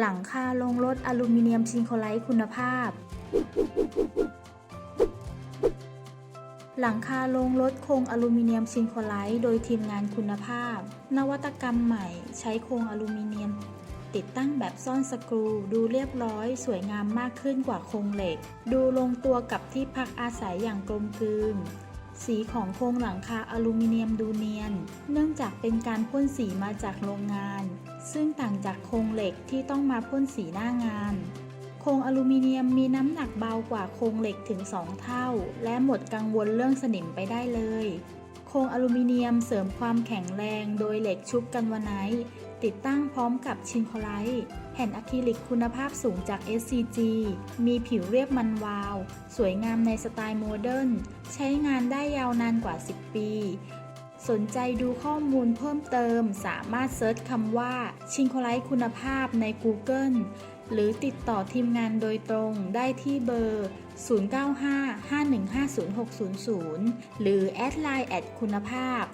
หลังคาโรงรถอลูมิเนียมชิงโคไลท์คุณภาพ หลังคาโรงรถโครงอลูมิเนียมชิงโคไลท์โดยทีมงานคุณภาพ นวัตกรรมใหม่ใช้โครงอลูมิเนียม ติดตั้งแบบซ่อนสกรูดูเรียบร้อย สวยงามมากขึ้นกว่าโครงเหล็ก ดูลงตัวกับที่พักอาศัยอย่างกลมกลืนสีของโครงหลังคาอลูมิเนียมดูเนียน เนื่องจากเป็นการพ่นสีมาจากโรงงาน ซึ่งต่างจากโครงเหล็กที่ต้องมาพ่นสีหน้างาน โครงอลูมิเนียมมีน้ำหนักเบากว่าโครงเหล็กถึง 2 เท่า และหมดกังวลเรื่องสนิมไปได้เลย โครงอลูมิเนียมเสริมความแข็งแรงโดยเหล็กชุบกันวาไนท์ติดตั้งพร้อมกับชินโคไลท์แผ่นอะคริลิกคุณภาพสูงจาก SCG มีผิวเรียบมันวาว สวยงามในสไตล์โมเดิร์น ใช้งานได้ยาวนานกว่า 10 ปี สนใจดูข้อมูลเพิ่มเติม สามารถเซิร์ชคำว่าชิงโคไลท์คุณภาพใน Google หรือติดต่อทีมงานโดยตรงได้ที่เบอร์ 0955150600 หรือแอดไลน์แอดคุณภาพ